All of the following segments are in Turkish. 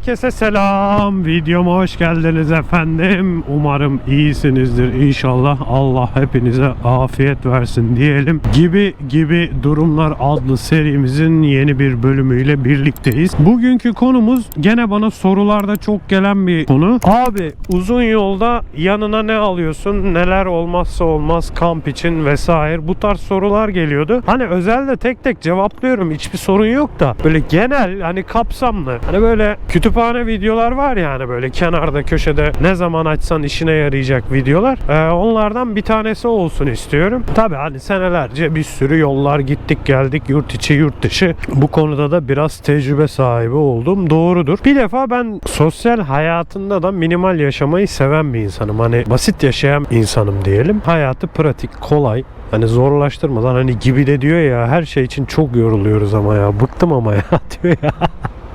Herkese selam. Videoma hoş geldiniz efendim. Umarım iyisinizdir inşallah. Allah hepinize afiyet versin diyelim. Gibi gibi durumlar adlı serimizin yeni bir bölümüyle birlikteyiz. Bugünkü konumuz gene bana sorularda çok gelen bir konu. Abi uzun yolda yanına ne alıyorsun? Neler olmazsa olmaz kamp için vesaire. Bu tarz sorular geliyordu. Hani özelde tek tek cevaplıyorum. Hiçbir sorun yok da. Böyle genel hani kapsamlı. Hani böyle kütüphane videolar var ya hani böyle kenarda köşede ne zaman açsan işine yarayacak videolar. Ee, onlardan bir tanesi olsun istiyorum. Tabi hani senelerce bir sürü yollar gittik geldik yurt içi yurt dışı. Bu konuda da biraz tecrübe sahibi oldum. Doğrudur. Bir defa ben sosyal hayatında da minimal yaşamayı seven bir insanım. Hani basit yaşayan insanım diyelim. Hayatı pratik, kolay, Hani zorlaştırmadan hani gibi de diyor ya her şey için çok yoruluyoruz ama ya bıktım ama ya diyor ya.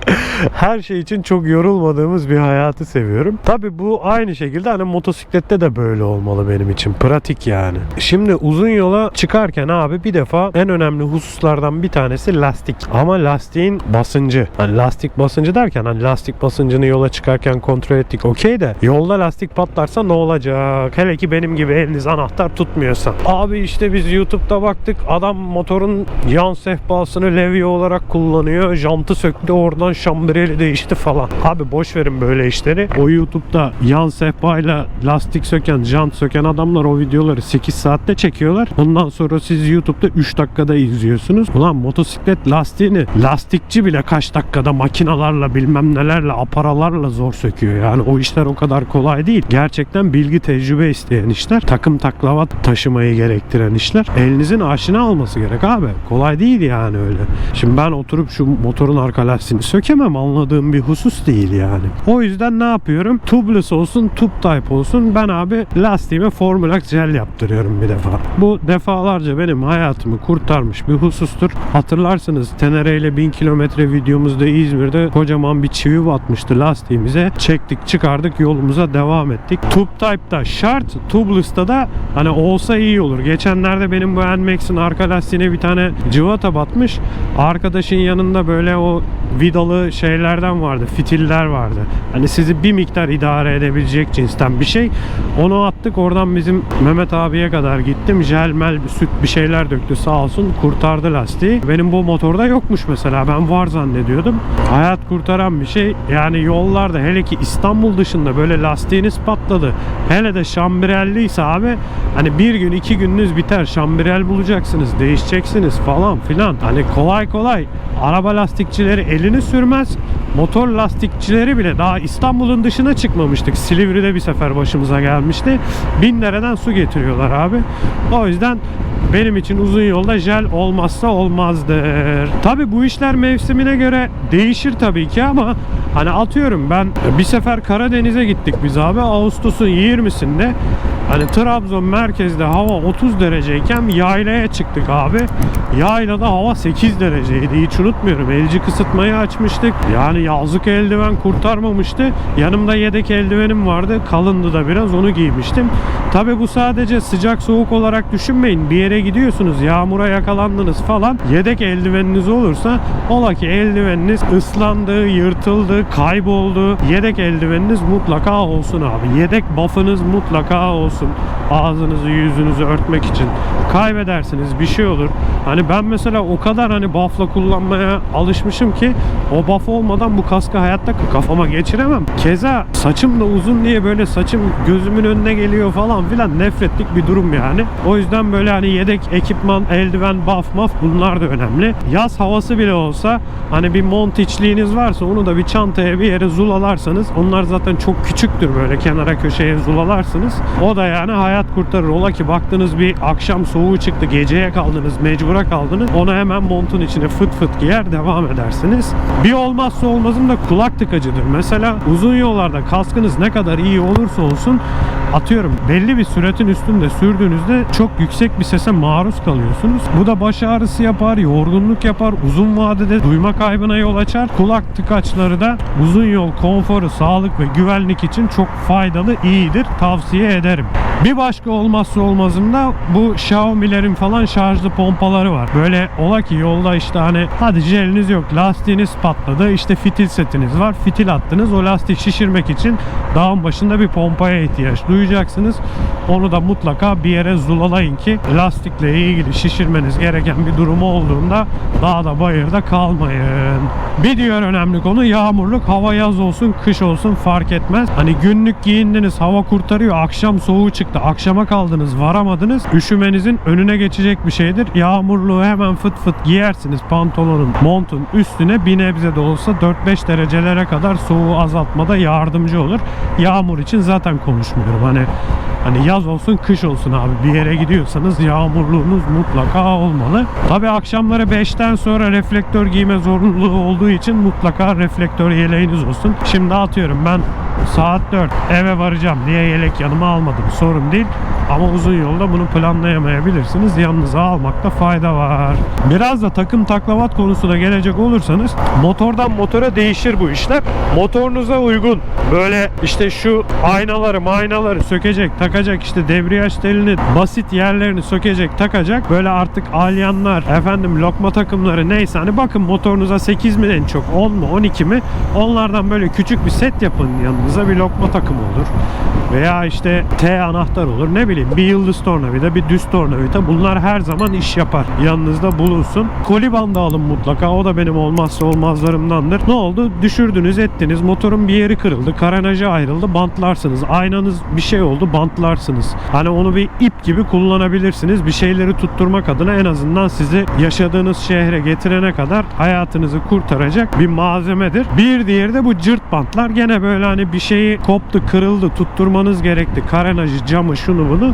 her şey için çok yorulmadığımız bir hayatı seviyorum. Tabi bu aynı şekilde hani motosiklette de böyle olmalı benim için. Pratik yani. Şimdi uzun yola çıkarken abi bir defa en önemli hususlardan bir tanesi lastik. Ama lastiğin basıncı. Hani lastik basıncı derken hani lastik basıncını yola çıkarken kontrol ettik okey de yolda lastik patlarsa ne olacak? Hele ki benim gibi eliniz anahtar tutmuyorsa. Abi işte biz YouTube'da baktık adam motorun yan sehpasını levye olarak kullanıyor. Jantı söktü oradan şambreli değişti falan. Abi boş verin böyle işleri. O YouTube'da yan sehpayla lastik söken, jant söken adamlar o videoları 8 saatte çekiyorlar. Ondan sonra siz YouTube'da 3 dakikada izliyorsunuz. Ulan motosiklet lastiğini lastikçi bile kaç dakikada makinalarla bilmem nelerle aparalarla zor söküyor. Yani o işler o kadar kolay değil. Gerçekten bilgi tecrübe isteyen işler. Takım taklavat taşımayı gerektiren işler. Elinizin aşina olması gerek abi. Kolay değil yani öyle. Şimdi ben oturup şu motorun arka lastiğini sökemem anladığım bir husus değil yani. O yüzden ne yapıyorum? Tubeless olsun, tube type olsun. Ben abi lastiğime Formulax jel yaptırıyorum bir defa. Bu defalarca benim hayatımı kurtarmış bir husustur. Hatırlarsınız Tenere ile 1000 kilometre videomuzda İzmir'de kocaman bir çivi batmıştı lastiğimize. Çektik çıkardık yolumuza devam ettik. Tube Type'da şart, Tubeless'ta da hani olsa iyi olur. Geçenlerde benim bu NMAX'in arka lastiğine bir tane cıvata batmış. Arkadaşın yanında böyle o vidalı şeylerden vardı. Fitiller vardı. Hani sizi bir miktar idare edebilecek cinsten bir şey. Onu attık oradan bizim Mehmet abiye kadar gittim. Jel mel bir süt bir şeyler döktü sağ olsun kurtardı lastiği. Benim bu motorda yokmuş mesela. Ben var zannediyordum. Hayat kurtaran bir şey. Yani yollarda hele ki İstanbul dışında böyle lastiğiniz patladı. Hele de şambirelliyse abi hani bir gün iki gününüz biter. Şambirel bulacaksınız. Değişeceksiniz falan filan. Hani kolay kolay araba lastikçileri elini sürmez. Motor lastikçileri bile daha İstanbul'un dışına çıkmamıştık. Silivri'de bir sefer başımıza gelmişti. Bin dereden su getiriyorlar abi. O yüzden benim için uzun yolda jel olmazsa olmazdır. Tabi bu işler mevsimine göre değişir tabii ki ama hani atıyorum ben bir sefer Karadeniz'e gittik biz abi Ağustos'un 20'sinde hani Trabzon merkezde hava 30 dereceyken yaylaya çıktık abi. Yaylada hava 8 dereceydi. Hiç unutmuyorum. Elci kısıtmayı açmıştık. Yani yazlık eldiven kurtarmamıştı. Yanımda yedek eldivenim vardı. Kalındı da biraz onu giymiştim. Tabi bu sadece sıcak soğuk olarak düşünmeyin. Bir yere gidiyorsunuz yağmura yakalandınız falan. Yedek eldiveniniz olursa ola ki eldiveniniz ıslandı, yırtıldı, kayboldu. Yedek eldiveniniz mutlaka olsun abi. Yedek buff'ınız mutlaka olsun. Ağzınızı yüzünüzü örtmek için. Kaybedersiniz bir şey olur. Hani ben mesela o kadar hani buff'la kullanmaya alışmışım ki o buff olmadan bu kaskı hayatta kafama geçiremem. Keza saçım da uzun diye böyle saçım gözümün önüne geliyor falan filan nefretlik bir durum yani. O yüzden böyle hani yedek ekipman, eldiven, buff, maf bunlar da önemli. Yaz havası bile olsa hani bir mont içliğiniz varsa onu da bir çantaya bir yere zulalarsanız onlar zaten çok küçüktür böyle kenara köşeye zulalarsınız. O da yani hayat kurtarır. Ola ki baktınız bir akşam soğuğu çıktı geceye kaldınız mecbura kaldınız. Onu hemen montun içine fıt fıt giyer devam edersiniz. Bir olmazsa olmazım da kulak tıkacıdır. Mesela uzun yollarda kaskınız ne kadar iyi olursa olsun atıyorum belli bir süratin üstünde sürdüğünüzde çok yüksek bir sese maruz kalıyorsunuz. Bu da baş ağrısı yapar, yorgunluk yapar, uzun vadede duyma kaybına yol açar. Kulak tıkaçları da uzun yol konforu, sağlık ve güvenlik için çok faydalı, iyidir. Tavsiye ederim. Bir başka olmazsa olmazım da bu Xiaomi'lerin falan şarjlı pompaları var. Böyle ola ki yolda işte hani hadi jeliniz yok lastiğiniz patladı işte fitil setiniz var fitil attınız o lastiği şişirmek için dağın başında bir pompaya ihtiyaç duyacaksınız. Onu da mutlaka bir yere zulalayın ki lastikle ilgili şişirmeniz gereken bir durumu olduğunda dağda bayırda kalmayın. Bir diğer önemli konu yağmurluk hava yaz olsun kış olsun fark etmez. Hani günlük giyindiniz hava kurtarıyor akşam soğuğu çıktı akşama kaldınız varamadınız üşümenizin önüne geçecek bir şeydir. Yağmurluğu hemen fıt fıt giyersiniz pantolonun montun üstüne bir nebze de olsa 4-5 derecelere kadar soğuğu azaltmada yardımcı olur. Yağmur için zaten konuşmuyorum hani Hani yaz olsun kış olsun abi bir yere gidiyorsanız yağmurluğunuz mutlaka olmalı. Tabi akşamları 5'ten sonra reflektör giyme zorunluluğu olduğu için mutlaka reflektör yeleğiniz olsun. Şimdi atıyorum ben saat 4 eve varacağım diye yelek yanıma almadım sorun değil. Ama uzun yolda bunu planlayamayabilirsiniz. Yanınıza almakta fayda var. Biraz da takım taklavat konusuna gelecek olursanız motordan motora değişir bu işler. Motorunuza uygun böyle işte şu aynaları aynaları sökecek takacak işte debriyaj telini basit yerlerini sökecek takacak böyle artık alyanlar efendim lokma takımları neyse hani bakın motorunuza 8 mi en çok 10 mu 12 mi onlardan böyle küçük bir set yapın yanınıza bir lokma takımı olur veya işte T anahtar olur. Ne bileyim bir yıldız tornavida bir düz tornavida. Bunlar her zaman iş yapar. Yanınızda bulunsun. Koli bandı alın mutlaka. O da benim olmazsa olmazlarımdandır. Ne oldu? Düşürdünüz ettiniz. Motorun bir yeri kırıldı. Karenajı ayrıldı. Bantlarsınız. Aynanız bir şey oldu. Bantlarsınız. Hani onu bir ip gibi kullanabilirsiniz. Bir şeyleri tutturmak adına en azından sizi yaşadığınız şehre getirene kadar hayatınızı kurtaracak bir malzemedir. Bir diğeri de bu cırt bantlar. Gene böyle hani bir şeyi koptu kırıldı tutturmanız gerekti. Karenajı camı şunu bunu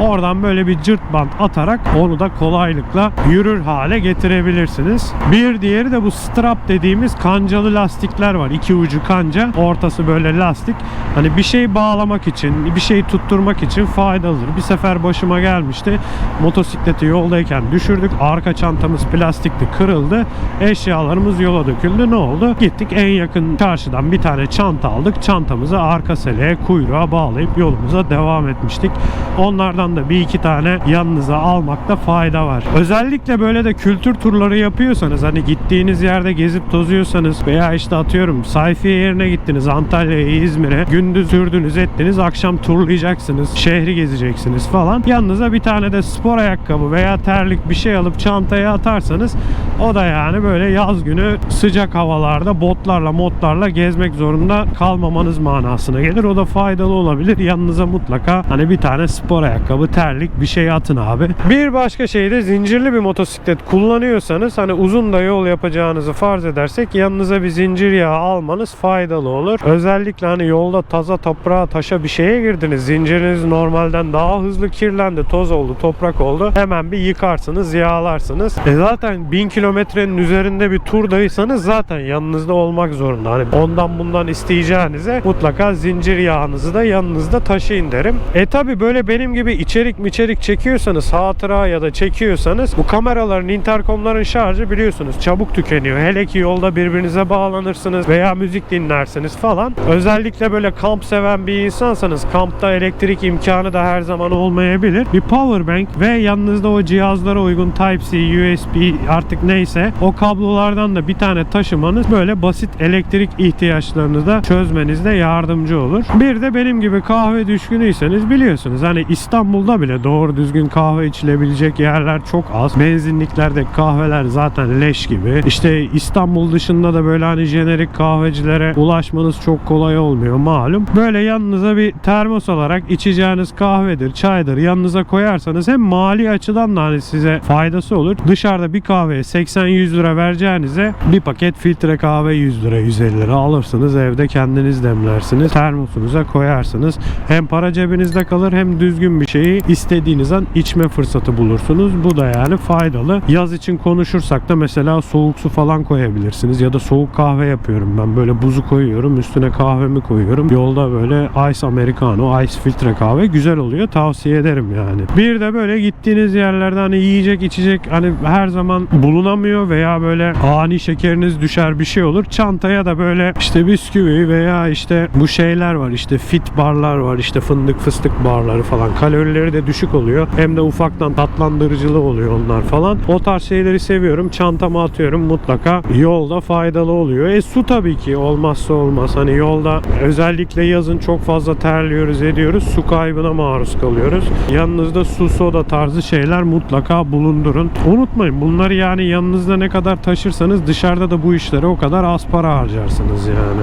Oradan böyle bir cırt bant atarak onu da kolaylıkla yürür hale getirebilirsiniz. Bir diğeri de bu strap dediğimiz kancalı lastikler var. İki ucu kanca, ortası böyle lastik. Hani bir şey bağlamak için, bir şey tutturmak için faydalıdır. Bir sefer başıma gelmişti. Motosikleti yoldayken düşürdük. Arka çantamız plastikti, kırıldı. Eşyalarımız yola döküldü. Ne oldu? Gittik en yakın çarşıdan bir tane çanta aldık. Çantamızı arka seleğe, kuyruğa bağlayıp yolumuza devam etmiştik. Onlardan da bir iki tane yanınıza almakta fayda var. Özellikle böyle de kültür turları yapıyorsanız hani gittiğiniz yerde gezip tozuyorsanız veya işte atıyorum sayfiye yerine gittiniz Antalya'ya, İzmir'e gündüz sürdünüz ettiniz akşam turlayacaksınız şehri gezeceksiniz falan. Yanınıza bir tane de spor ayakkabı veya terlik bir şey alıp çantaya atarsanız o da yani böyle yaz günü sıcak havalarda botlarla modlarla gezmek zorunda kalmamanız manasına gelir. O da faydalı olabilir. Yanınıza mutlaka hani bir tane spor ayakkabı, terlik bir şey atın abi. Bir başka şey de zincirli bir motosiklet kullanıyorsanız hani uzun da yol yapacağınızı farz edersek yanınıza bir zincir yağı almanız faydalı olur. Özellikle hani yolda taza toprağa taşa bir şeye girdiniz. Zinciriniz normalden daha hızlı kirlendi. Toz oldu, toprak oldu. Hemen bir yıkarsınız, yağlarsınız. E zaten 1000 kilometrenin üzerinde bir turdaysanız zaten yanınızda olmak zorunda. Hani ondan bundan isteyeceğinize mutlaka zincir yağınızı da yanınızda taşıyın derim. E tabi böyle benim gibi içerik mi içerik çekiyorsanız hatıra ya da çekiyorsanız bu kameraların interkomların şarjı biliyorsunuz çabuk tükeniyor. Hele ki yolda birbirinize bağlanırsınız veya müzik dinlersiniz falan. Özellikle böyle kamp seven bir insansanız kampta elektrik imkanı da her zaman olmayabilir. Bir power bank ve yanınızda o cihazlara uygun Type-C, USB artık neyse o kablolardan da bir tane taşımanız böyle basit elektrik ihtiyaçlarınızı da çözmenizde yardımcı olur. Bir de benim gibi kahve düşkünüyseniz biliyorsunuz hani İstanbul'da bile doğru düzgün kahve içilebilecek yerler çok az. Benzinliklerde kahveler zaten leş gibi. İşte İstanbul dışında da böyle hani jenerik kahvecilere ulaşmanız çok kolay olmuyor malum. Böyle yanınıza bir termos alarak içeceğiniz kahvedir, çaydır yanınıza koyarsanız hem mali açıdan da hani size faydası olur. Dışarıda bir kahveye 80-100 lira vereceğinize bir paket filtre kahve 100 lira 150 lira alırsınız evde kendiniz demlersiniz. Termosunuza koyarsınız. Hem para cebinizde kalır hem düzgün bir şeyi istediğiniz an içme fırsatı bulursunuz. Bu da yani faydalı. Yaz için konuşursak da mesela soğuk su falan koyabilirsiniz ya da soğuk kahve yapıyorum ben. Böyle buzu koyuyorum, üstüne kahvemi koyuyorum. Yolda böyle ice americano, ice filtre kahve güzel oluyor. Tavsiye ederim yani. Bir de böyle gittiğiniz yerlerde hani yiyecek içecek hani her zaman bulunamıyor veya böyle ani şekeriniz düşer bir şey olur. Çantaya da böyle işte bisküvi veya işte bu şeyler var işte fit barlar var işte fındık fıstık barları falan. Kalorileri de düşük oluyor. Hem de ufaktan tatlandırıcılığı oluyor onlar falan. O tarz şeyleri seviyorum. Çantama atıyorum mutlaka. Yolda faydalı oluyor. E su tabii ki olmazsa olmaz. Hani yolda özellikle yazın çok fazla terliyoruz ediyoruz. Su kaybına maruz kalıyoruz. Yanınızda su soda tarzı şeyler mutlaka bulundurun. Unutmayın bunları yani yanınızda ne kadar taşırsanız dışarıda da bu işlere o kadar az para harcarsınız yani.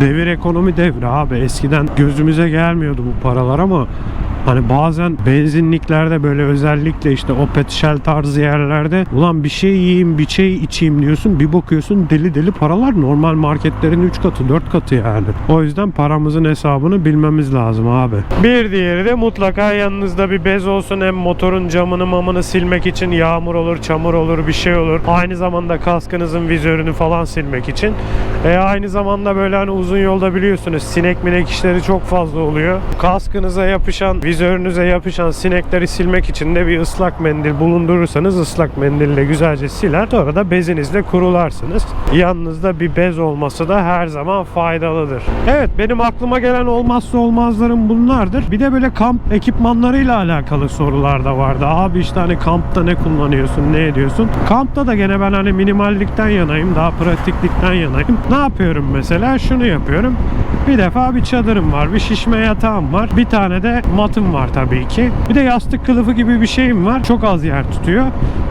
Devir ekonomi devri abi. Eskiden gözümüze gelmiyordu bu paralar ama Hani bazen benzinliklerde böyle özellikle işte o pet shell tarzı yerlerde ulan bir şey yiyeyim bir şey içeyim diyorsun bir bakıyorsun deli deli paralar normal marketlerin 3 katı 4 katı yani. O yüzden paramızın hesabını bilmemiz lazım abi. Bir diğeri de mutlaka yanınızda bir bez olsun hem motorun camını mamını silmek için yağmur olur çamur olur bir şey olur. Aynı zamanda kaskınızın vizörünü falan silmek için. E aynı zamanda böyle hani uzun yolda biliyorsunuz sinek minek işleri çok fazla oluyor. Kaskınıza yapışan vizörünüze yapışan sinekleri silmek için de bir ıslak mendil bulundurursanız ıslak mendille güzelce siler. Sonra da bezinizle kurularsınız. Yanınızda bir bez olması da her zaman faydalıdır. Evet benim aklıma gelen olmazsa olmazlarım bunlardır. Bir de böyle kamp ekipmanlarıyla alakalı sorular da vardı. Abi işte hani kampta ne kullanıyorsun, ne ediyorsun? Kampta da gene ben hani minimallikten yanayım, daha pratiklikten yanayım. Ne yapıyorum mesela? Şunu yapıyorum. Bir defa bir çadırım var, bir şişme yatağım var, bir tane de matım var tabii ki. Bir de yastık kılıfı gibi bir şeyim var. Çok az yer tutuyor.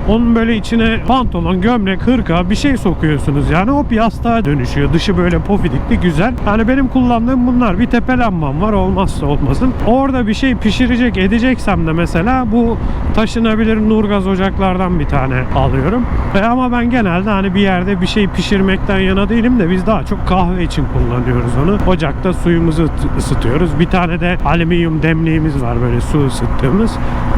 Onun böyle içine pantolon, gömlek, hırka bir şey sokuyorsunuz. Yani hop yastığa dönüşüyor. Dışı böyle pofidikli güzel. Yani benim kullandığım bunlar. Bir tepe lambam var olmazsa olmasın. Orada bir şey pişirecek edeceksem de mesela bu taşınabilir nurgaz ocaklardan bir tane alıyorum. E ama ben genelde hani bir yerde bir şey pişirmekten yana değilim de biz daha çok kahve için kullanıyoruz onu. Ocakta suyumuzu ıt- ısıtıyoruz. Bir tane de alüminyum demliğimiz var böyle su ısıttığımız.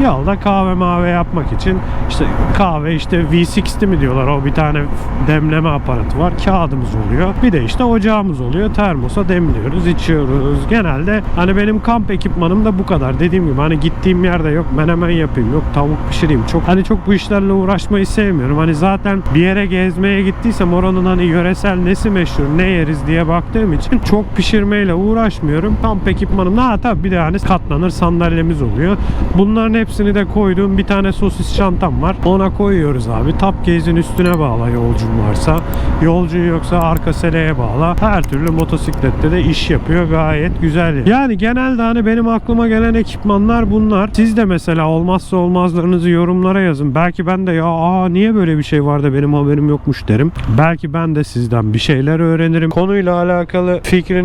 Yolda kahve mave yapmak için işte kahve işte V60 mi diyorlar o bir tane demleme aparatı var. Kağıdımız oluyor. Bir de işte ocağımız oluyor. Termosa demliyoruz, içiyoruz. Genelde hani benim kamp ekipmanım da bu kadar. Dediğim gibi hani gittiğim yerde yok menemen yapayım, yok tavuk pişireyim. Çok hani çok bu işlerle uğraşmayı sevmiyorum. Hani zaten bir yere gezmeye gittiysem oranın hani yöresel nesi meşhur, ne yeriz diye baktığım için çok pişirmeyle uğraşmıyorum. Kamp ekipmanımda ha tabii bir de hani katlanır sandalyemiz oluyor. Bunların hepsini de koyduğum bir tane sosis çantam var. Ona koyuyoruz abi. Top case'in üstüne bağla yolcun varsa. Yolcun yoksa arka seleye bağla. Her türlü motosiklette de iş yapıyor. Gayet güzel. Yani genelde hani benim aklıma gelen ekipmanlar bunlar. Siz de mesela olmazsa olmazlarınızı yorumlara yazın. Belki ben de ya aa niye böyle bir şey var da benim haberim yokmuş derim. Belki ben de sizden bir şeyler öğrenirim. Konuyla alakalı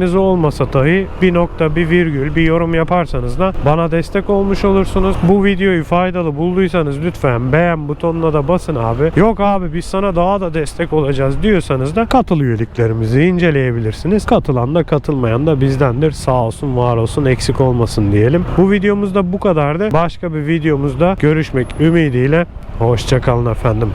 fikriniz olmasa dahi bir nokta, bir virgül, bir yorum yaparsanız da bana destek olmuş olursunuz. Bu videoyu faydalı bulduysanız lütfen beğen butonuna da basın abi. Yok abi biz sana daha da destek olacağız diyorsanız da katıl üyeliklerimizi inceleyebilirsiniz. Katılan da katılmayan da bizdendir. Sağ olsun, var olsun, eksik olmasın diyelim. Bu videomuzda bu kadardı. Başka bir videomuzda görüşmek ümidiyle. Hoşçakalın efendim.